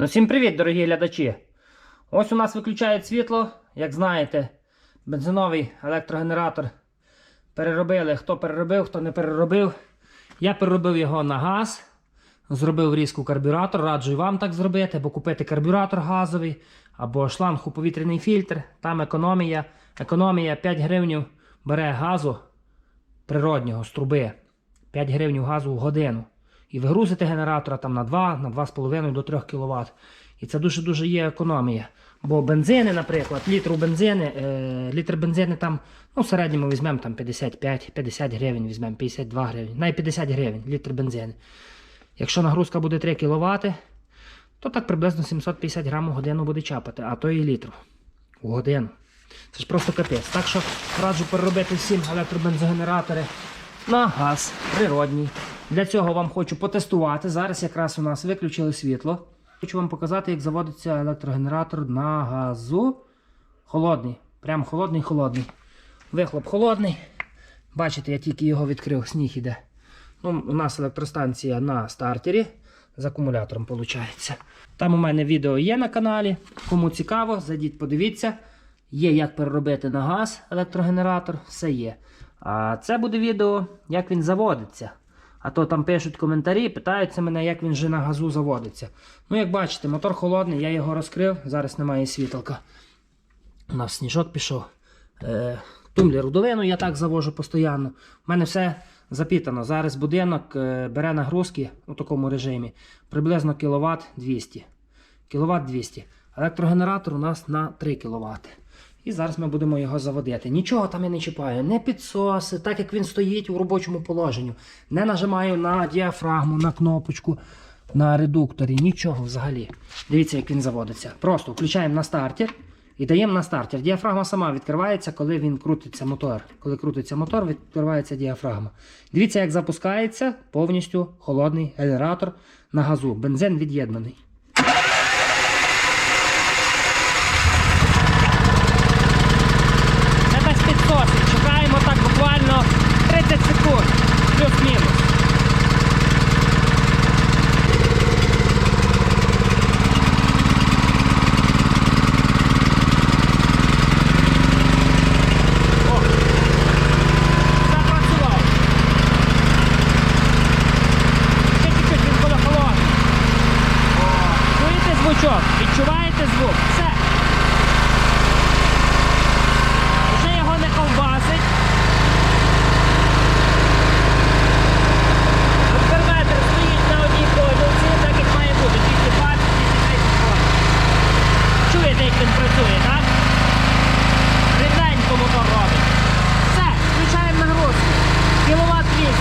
Ну, всім привіт, дорогі глядачі! Ось у нас виключають світло. Як знаєте, бензиновий електрогенератор переробили. Хто переробив, хто не переробив. Я переробив його на газ, зробив різку карбюратор. Раджу вам так зробити, або купити карбюратор газовий, або шланг у повітряний фільтр. Там економія. Економія 5 гривень бере газу природнього з труби. 5 гривень газу в годину. І ви грузите генератора там на 2, на 2,5 до 3 кВт. І це дуже-дуже є економія. Бо бензини, наприклад, літру бензини, е, літр бензини там, ну, в середньому візьмемо там 55-50 гривень, візьмемо 52 гривень, навіть 50 гривень літр бензини. Якщо нагрузка буде 3 кВт, то так приблизно 750 грам у годину буде чапати, а то і літру у годину. Це ж просто капець. Так що раджу переробити всім електробензогенератори на газ природній. Для цього вам хочу потестувати. Зараз якраз у нас виключили світло. Хочу вам показати, як заводиться електрогенератор на газу. Холодний. Прям холодний, холодний. Вихлоп холодний. Бачите, я тільки його відкрив, сніг іде. Ну, у нас електростанція на стартері з акумулятором, виходить. Там у мене відео є на каналі. Кому цікаво, зайдіть, подивіться. Є як переробити на газ електрогенератор, все є. А це буде відео, як він заводиться. А то там пишуть коментарі, питаються мене, як він же на газу заводиться. Ну, як бачите, мотор холодний, я його розкрив, зараз немає світилка. У нас сніжок пішов. Е, тумблер рудовину я так завожу постійно. У мене все запітано. Зараз будинок е, бере нагрузки у такому режимі приблизно кВт 200. кВт 200. Електрогенератор у нас на 3 кВт. І зараз ми будемо його заводити. Нічого там я не чіпаю, не підсоси, так як він стоїть у робочому положенні. Не нажимаю на діафрагму, на кнопочку, на редукторі, нічого взагалі. Дивіться, як він заводиться. Просто включаємо на стартер і даємо на стартер. Діафрагма сама відкривається, коли він крутиться мотор. Коли крутиться мотор, відкривається діафрагма. Дивіться, як запускається повністю холодний генератор на газу. Бензин від'єднаний. Це без підсосів. Чекаємо так буквально 30 секунд. Плюс-мінус. О, Запрацював. Ще чуть-чуть він буде холодний. Чуєте звучок? Відчуваєте звук? Все. Вже його не ковбасить. Обсерватор стоїть на одній колюці, так як має бути. 220, 230 вольт. Чуєте, як він працює, так? Рівненько мотор робить. Все, включаємо нагрузку. Кіловат 200.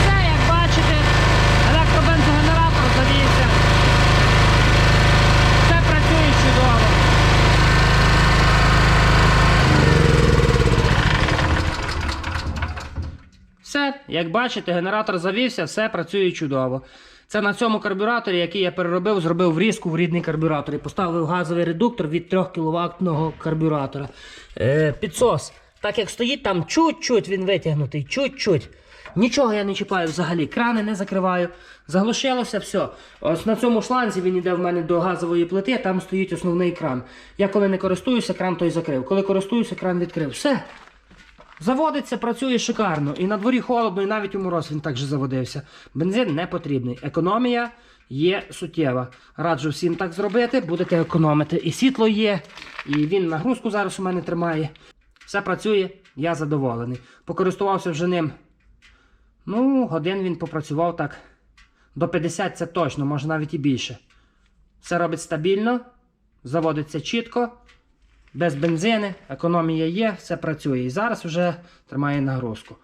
Все, як бачите, електробензогенератор завівся. Все працює чудово. Все, як бачите, генератор завівся, все працює чудово. Це на цьому карбюраторі, який я переробив, зробив врізку в рідний карбюратор і поставив газовий редуктор від 3 кВт карбюратора. Е, підсос. Так як стоїть там чуть-чуть він витягнутий, чуть-чуть. Нічого я не чіпаю взагалі, крани не закриваю. Заглушилося все. Ось на цьому шланзі він йде в мене до газової плити, там стоїть основний кран. Я коли не користуюся, кран той закрив. Коли користуюся, кран відкрив. Все. Заводиться, працює шикарно. І на дворі холодно, і навіть у мороз він так же заводився. Бензин не потрібний. Економія є суттєва. Раджу всім так зробити, будете економити. І світло є, і він нагрузку зараз у мене тримає. Все працює, я задоволений. Покористувався вже ним. Ну, годин він попрацював так. До 50 це точно, може навіть і більше. Все робить стабільно, заводиться чітко, без бензини, економія є, все працює. І зараз вже тримає нагрузку.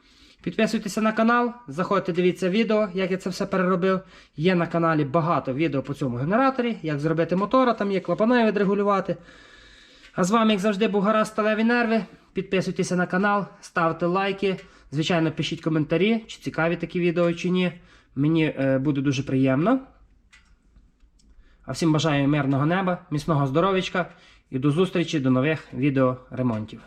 Підписуйтеся на канал, заходьте, дивіться відео, як я це все переробив. Є на каналі багато відео по цьому генераторі, як зробити мотора, там є клапана відрегулювати. А з вами, як завжди, був гаразд сталеві нерви. Підписуйтеся на канал, ставте лайки. Звичайно, пишіть коментарі, чи цікаві такі відео, чи ні. Мені е, буде дуже приємно. А всім бажаю мирного неба, міцного здоров'ячка і до зустрічі до нових відеоремонтів.